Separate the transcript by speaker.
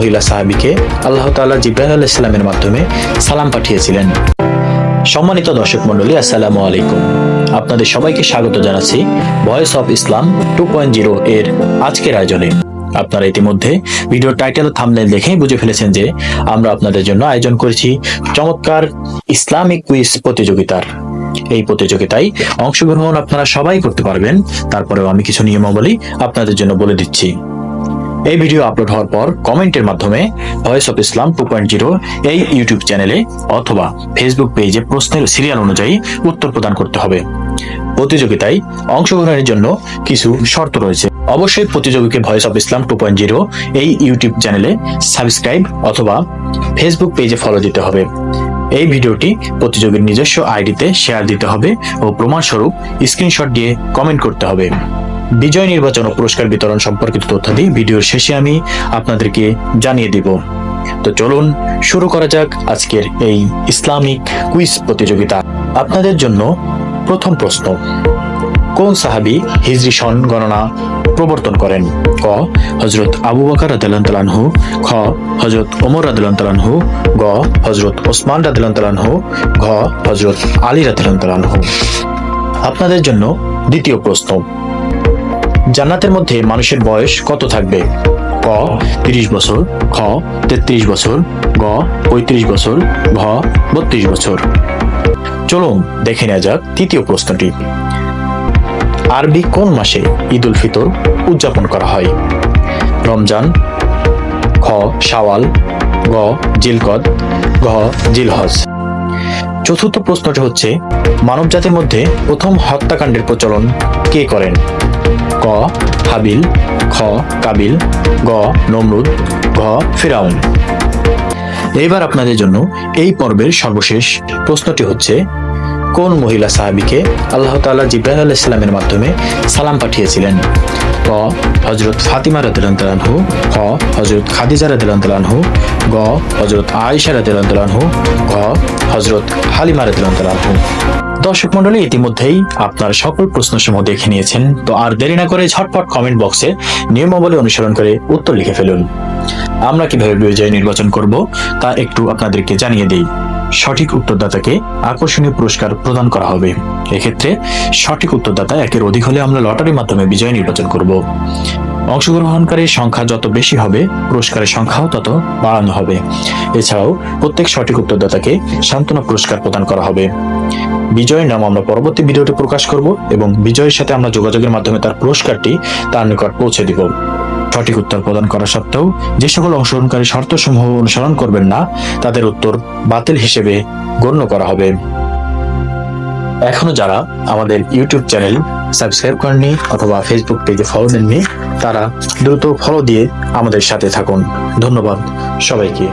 Speaker 1: মহিলা সাহাবিকে আল্লাহ তাআলা জিব্রাইল আলাইহিস সালামের মাধ্যমে সালাম পাঠিয়েছিলেন। সম্মানিত দর্শক মণ্ডলী, আসসালামু আলাইকুম। আপনাদের সবাইকে স্বাগত জানাচ্ছি voice of Islam two point zero এর আজকের আয়োজনে। আপনারা ইতিমধ্যে ভিডিও টাইটেল ও থাম্বনেল দেখেই বুঝে ফেলেছেন যে আমরা আপনাদের জন্য আয়োজন করেছি চমৎকার ইসলামিক কুইজ প্রতিযোগিতার। এই প্রতিযোগিতায় অংশগ্রহণ আপনারা সবাই করতে পারবেন, তারপরেও আমি কিছু নিয়মাবলী আপনাদের জন্য বলে দিচ্ছি। এই ভিডিও আপলোড হওয়ার পর কমেন্টের মাধ্যমে voice of Islam two point zero এই ইউটিউব চ্যানেলে অথবা ফেসবুক পেজে প্রশ্নের সিরিয়াল অনুযায়ী উত্তর প্রদান করতে হবে। প্রতিযোগিতায় অংশগ্রহণের জন্য কিছু শর্ত রয়েছে। অবশ্যই প্রতিযোগীকে voice of Islam two point zero এই ইউটিউব চ্যানেলে সাবস্ক্রাইব অথবা ফেসবুক পেজে ফলো দিতে হবে। এই ভিডিওটি প্রতিযোগীর নিজস্ব আইডিতে শেয়ার দিতে হবে ও প্রমাণস্বরূপ স্ক্রিনশট দিয়ে কমেন্ট করতে হবে। বিজয় নির্বাচন ও পুরস্কার বিতরণ সম্পর্কিত তথ্যাদি ভিডিওর শেষে আমি আপনাদেরকে জানিয়ে দিব। তো চলুন শুরু করা যাক আজকের এই ইসলামিক কুইজ প্রতিযোগিতা। আপনাদের জন্য প্রথম প্রশ্ন, কোন সাহাবি হিজরি সন গণনা প্রবর্তন করেন? ক হজরত আবু বকর রাদিয়াল্লাহু খ হজরত ওমর রাদিয়াল্লাহু গ হজরত ওসমান রাদিয়াল্লাহু ঘ হজরত আলী রাদিয়াল্লাহু আপনাদের জন্য দ্বিতীয় প্রশ্ন জান্নাতের মধ্যে মানুষের বয়স কত থাকবে? ক, তিরিশ বছর, খ, তেত্রিশ বছর, গ, পঁয়ত্রিশ বছর, ঘ, বত্রিশ বছর। চলুন দেখে নেওয়া যাক তৃতীয় প্রশ্নটি। আরবি কোন মাসে ঈদ উল ফিতর উদযাপন করা হয়? রমজান, খ, শাওয়াল, গ, জিলকদ, ঘ, জিলহজ। চতুর্থ প্রশ্নটি হচ্ছে, মানবজাতির মধ্যে প্রথম হত্যাকাণ্ডের প্রচলন কে করেন? ক, হাবিল, খ, কাবিল, গ, নমরুদ, ঘ, ফিরাউন। এবার আপনাদের জন্য এই পর্বের সর্বশেষ প্রশ্নটি হচ্ছে কোন মহিলা সাহাবিকে আল্লাহ তাআলা জিব্রাইল আলাইহিস সালামের মাধ্যমে সালাম পাঠিয়েছিলেন? ক হজরত ফাতিমা রাদিয়াল্লাহু খ হজরত খাদিজা রাদিয়াল্লাহু গ হজরত আয়েশা রাদিয়াল্লাহু ঘ হজরত হালিমা রাদিয়াল্লাহু দর্শক মন্ডলী ইতিমধ্যেই আপনার সকল প্রশ্ন প্রশ্নসমূহ দেখে নিয়েছেন, তো আর দেরি না করে ঝটপট কমেন্ট বক্সে নিয়মাবলী অনুসরণ করে উত্তর লিখে ফেলুন। আমরা কীভাবে বিজয় নির্বাচন করব তা একটু আপনাদেরকে জানিয়ে দিই। সঠিক উত্তরদাতাকে আকর্ষণীয় পুরস্কার প্রদান করা হবে। এক্ষেত্রে সঠিক উত্তরদাতা একের অধিক হলে আমরা লটারির মাধ্যমে বিজয় নির্বাচন করব। অংশগ্রহণকারীর সংখ্যা যত বেশি হবে, পুরস্কারের সংখ্যাও তত বাড়ানো হবে। এছাড়াও প্রত্যেক সঠিক উত্তরদাতাকে সান্ত্বনা পুরস্কার প্রদান করা হবে। বিজয়ের নাম আমরা পরবর্তী ভিডিওতে প্রকাশ করব এবং বিজয়ের সাথে আমরা যোগাযোগের মাধ্যমে তার পুরস্কারটি তার নিকট পৌঁছে দিব। সঠিক উত্তর প্রদান করা সত্ত্বেও যে সকল অংশগ্রহণকারী শর্তসমূহ অনুসরণ করবেন না, তাদের উত্তর বাতিল হিসেবে গণ্য করা হবে। এখনও যারা আমাদের ইউটিউব চ্যানেল সাবস্ক্রাইব করেননি অথবা ফেসবুক পেজে ফলো দেননি তারা দ্রুত ফলো দিয়ে আমাদের সাথে থাকুন। ধন্যবাদ সবাইকে।